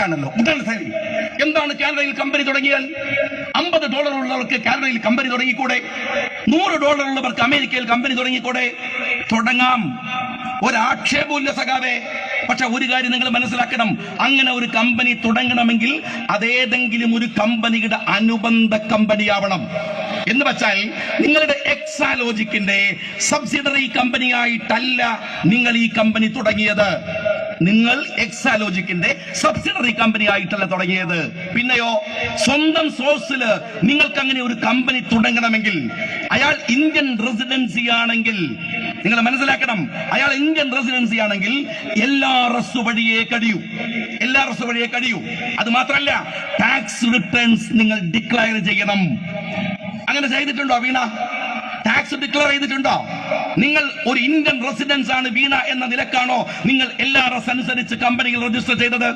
കാനഡയിലാണല്ലോ മുതൽ ശരി എന്താണ് കാനഡയിൽ കമ്പനി തുടങ്ങിയാൽ? അമ്പത് ഡോളർ ഉള്ളവർക്ക് കാനഡയിൽ കമ്പനി തുടങ്ങിക്കൂടെ? നൂറ് ഡോളർ ഉള്ളവർക്ക് അമേരിക്കയിൽ കമ്പനി തുടങ്ങിക്കൂടെ? തുടങ്ങാം. ഒരാക്ഷേപമില്ല സഖാവേ. പക്ഷെ ഒരു കാര്യം നിങ്ങൾ മനസ്സിലാക്കണം. അങ്ങനെ ഒരു കമ്പനി തുടങ്ങണമെങ്കിൽ അതേതെങ്കിലും ഒരു കമ്പനിയുടെ അനുബന്ധ കമ്പനിയാവണം. എന്ന് വെച്ചാൽ നിങ്ങളുടെ എക്സാലോജിക്കിന്റെ സബ്സിഡറി കമ്പനിയായിട്ടല്ല നിങ്ങൾ ഈ കമ്പനി തുടങ്ങിയത്. നിങ്ങൾ എക്സാലോജിക്കിന്റെ സബ്സിഡറി കമ്പനി ആയിട്ടല്ല തുടങ്ങിയത്. പിന്നെയോ സ്വന്തം സോഴ്സിൽ നിങ്ങൾക്ക് അങ്ങനെ ഒരു കമ്പനി തുടങ്ങണമെങ്കിൽ അയാൾ ഇന്ത്യൻ റെസിഡൻസി ആണെങ്കിൽ നിങ്ങൾ മനസ്സിലാക്കണം അയാൾ ഇന്ത്യൻ റെസിഡൻസി ആണെങ്കിൽ എല്ലാ റസ് വഴിയേ കഴിയൂ. എല്ലാ റസ് വഴിയേ കഴിയൂ. അത് മാത്രമല്ല ടാക്സ് റിട്ടേൺസ് നിങ്ങൾ ഡിക്ലയർ ചെയ്യണം. അങ്ങനെ ചെയ്തിട്ടുണ്ടോ വീണ? ടാക്സ് ഡിക്ലെയർ ചെയ്തിട്ടുണ്ടോ? നിങ്ങൾ ഒരു ഇന്ത്യൻ റെസിഡൻസ് ആണ് വീണ എന്ന നിലക്കാണോ നിങ്ങൾ എല്ലാ റസ് അനുസരിച്ച് കമ്പനിയിൽ രജിസ്റ്റർ ചെയ്തത്?